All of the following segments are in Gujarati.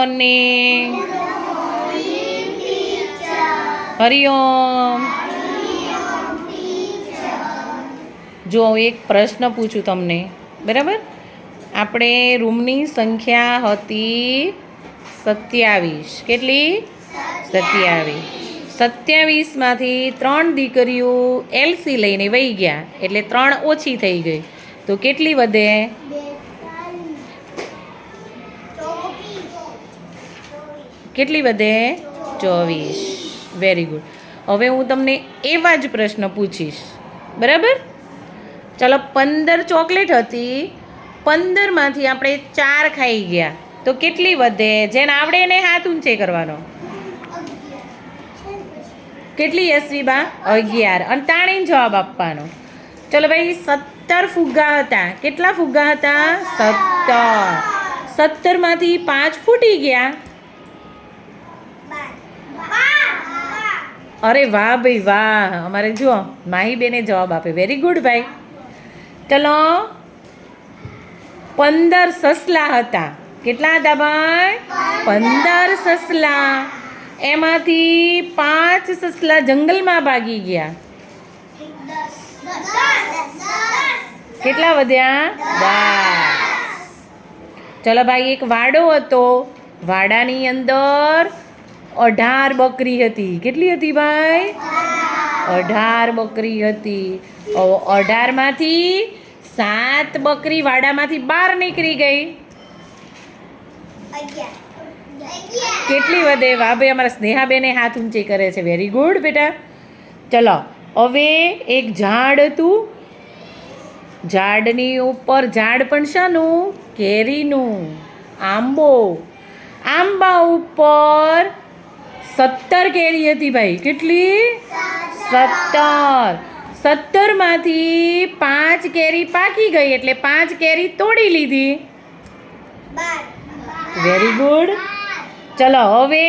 morning. હરિઓમ. જો એક પ્રશ્ન પૂછું તમને, બરાબર? આપણે રૂમની સંખ્યા હતી સત્યાવીસ. કેટલી? સત્યાવીસ. સત્યાવીસમાંથી ત્રણ દીકરીઓ એલસી લઈને વહી ગયા, એટલે ત્રણ ઓછી થઈ ગઈ. તો કેટલી વધે? કેટલી વધે? ચોવીસ. વેરી ગુડ હવે હું તમને એવા જ પ્રશ્ન પૂછીશ. બરાબર? ચાલો, પંદર ચોકલેટ હતી. પંદરમાંથી આપણે ચાર ખાઈ ગયા. તો કેટલી વધે? જેને આવડે એને હાથ ઊંચે કરવાનો. કેટલી યશવીબા અગિયાર. અને તાણે જવાબ આપવાનો. ચલો ભાઈ, સત્તર ફુગ્ગા હતા. કેટલા ફુગ્ગા હતા? સત્તર. સત્તરમાંથી પાંચ ફૂટી ગયા. અરે વાહ ભાઈ વાહ. અમારે જુઓ, માહી બેને જવાબ આપે વેરી ગુડ ભાઈ. ચલો. પંદર સસલા હતા. કેટલા હતા ભાઈ? પંદર સસલા. એમાંથી પાંચ સસલા જંગલમાં ભાગી ગયા. કેટલા વધ્યા? દસ. ચલો ભાઈ, એક વાડો હતો. વાડાની અંદર અઢાર બકરી હતી. કેટલી હતી ભાઈ? અઢાર બકરી હતી. અઢારમાંથી સાત બકરી વાડામાંથી બહાર નીકળી ગઈ. કેટલી વધે? વાહ ભાઈ, અમારા સ્નેહાબેને હાથ ઊંચી કરે છે. વેરી ગુડ બેટા. ચલો, હવે એક ઝાડ હતું. ઝાડની ઉપર ઝાડ પણ શાનું? કેરીનું. આંબો. આંબા ઉપર સત્તર કેરી હતી ભાઈ. કેટલી? સત્તર. સત્તરમાંથી પાંચ કેરી પાકી ગઈ એટલે પાંચ કેરી તોડી લીધી. વેરી ગુડ ચલો, હવે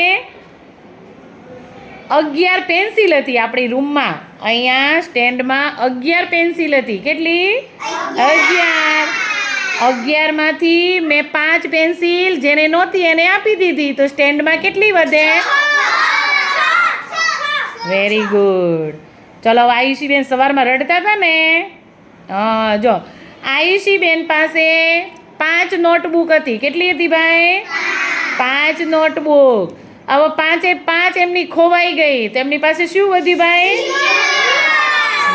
અગિયાર પેન્સિલ હતી આપણી રૂમમાં. અહીંયા સ્ટેન્ડમાં અગિયાર પેન્સિલ હતી. કેટલી? અગિયાર. અગિયારમાંથી મેં પાંચ પેન્સિલ જેને નહોતી એને આપી દીધી. તો સ્ટેન્ડમાં કેટલી વધે? વેરી ગુડ ચલો આયુષીબેન સવારમાં રડતા હતા ને? હા જો. આયુષીબેન પાસે પાંચ નોટબુક હતી. કેટલી હતી ભાઈ? પાંચ નોટબુક. હવે પાંચે પાંચ એમની ખોવાઈ ગઈ. તો એમની પાસે શું વધ્યું ભાઈ?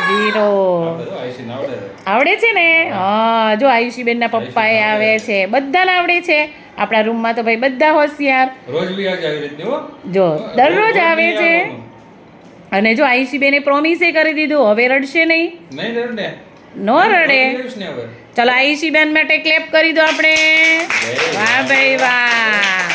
ઝીરો. આવડે છે ને? હા જો આયુષીબેનના પપ્પાએ આવે છે. બધાને આવડે છે. આપણા રૂમમાં તો ભાઈ બધા હોશિયાર. રોજ બી આવી રીતની જો દરરોજ આવે છે. અને જો આયુષીબેને પ્રોમિસે કરી દીધું હવે રડશે નહીં? નહીં રડે. નો રડે? ચલો આવીશ ને હવે. ચલો આયુષીબેન માટે ક્લેપ કરી દો આપણે. વાહ ભાઈ વાહ.